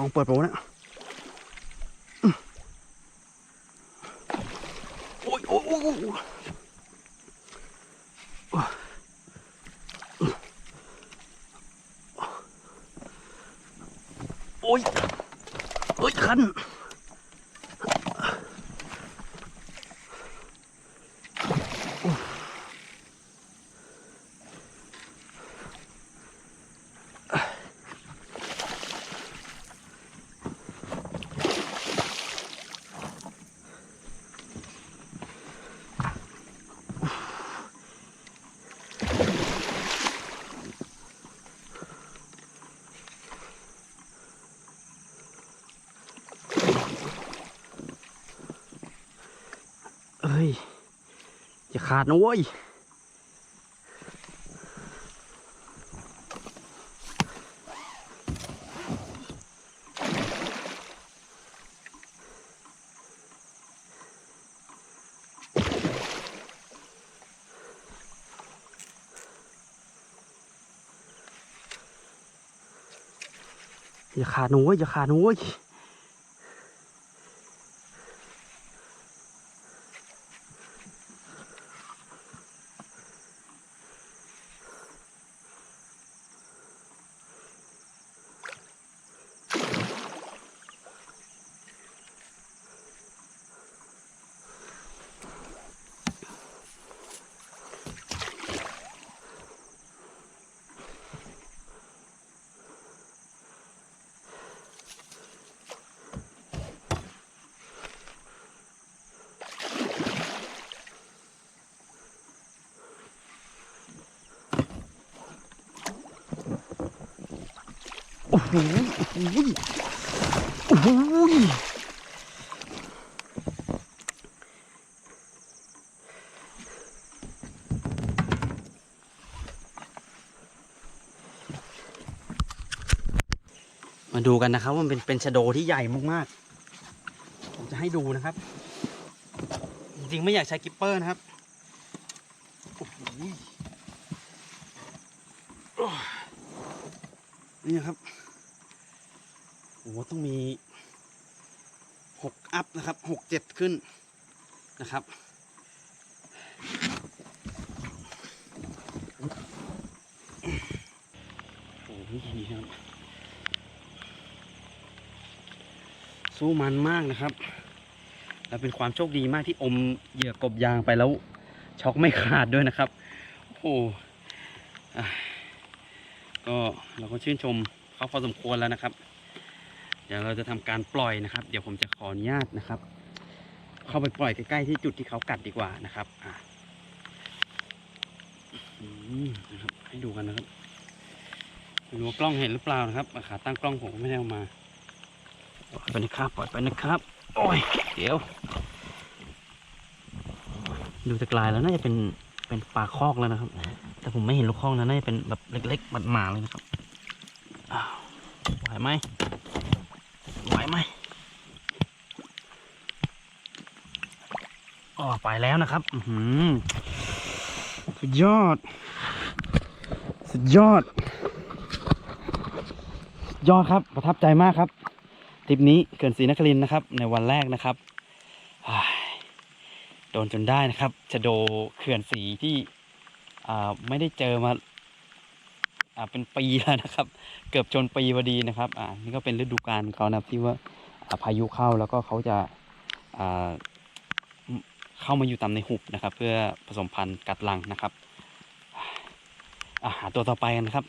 กล้องเปิดโปรนะอืมโอ้ยโอ้ยโอ้ยโอ้ยโอ้ยโอ้ยคัน เอ้ย อย่าขาดนะเว้ยอย่าขาดนะเว้ยอย่าขาดนะเว้ย โอ้โหโอ้โหโอ้โหมาดูกันนะครับว่ามันเป็นเป็นชะโดที่ใหญ่มากๆผมจะให้ดูนะครับ จริงๆไม่อยากใช้กิปเปอร์นะครับโอ้โห นี่ครับโอ้โหต้องมีหกอัพนะครับหกเจ็ดขึ้นนะครับโอ้โหนี่ครับสู้มันมากนะครับและเป็นความโชคดีมากที่อมเหยื่อกบยางไปแล้วช็อกไม่ขาดด้วยนะครับ โอ้โห ก็เราก็ชื่นชมเขาพอสมควรแล้วนะครับ เดี๋ยวเราจะทำการปล่อยนะครับ เดี๋ยวผมจะขออนุญาตนะครับ เข้าไปปล่อยใกล้ๆที่จุดที่เขากัดดีกว่านะครับอะอืมนะครับให้ดูกันนะครับไม่รู้ากล้องเห็นหรือเปล่านะครับขาตั้งกล้องผมก็ไม่ได้เอามาปล่อยไปนะครับปล่อยไปนะครับ โอ้ยเดี๋ยว ดูจากลายแล้วน่าจะเป็นเป็นปลาคอกแล้วนะครับ แต่ผมไม่เห็นลูกคอกนะน่าจะเป็นแบบเล็กๆหมาเลยนะครับไหวไหมไหวไหมอ๋อไปแล้วนะครับอือหือสุดยอด สุดยอด ยอดครับประทับใจมากครับทริปนี้เขื่อนศรีนครินทร์นะครับ ในวันแรกนะครับโดนจนได้นะครับชะโดเขื่อนศรีที่ ไม่ได้เจอมาอ่าเป็นปีแล้วนะครับ เกือบจนปีพอดีนะครับ อ่านี่ก็เป็นฤดูกาลเขานะครับที่ว่าอาพายุเข้าแล้วก็เขาจะอ่าเข้ามาอยู่ตามในหุบนะครับ เพื่อผสมพันธุ์กัดลังนะครับอ่าหาตัวต่อไปกันนะครับ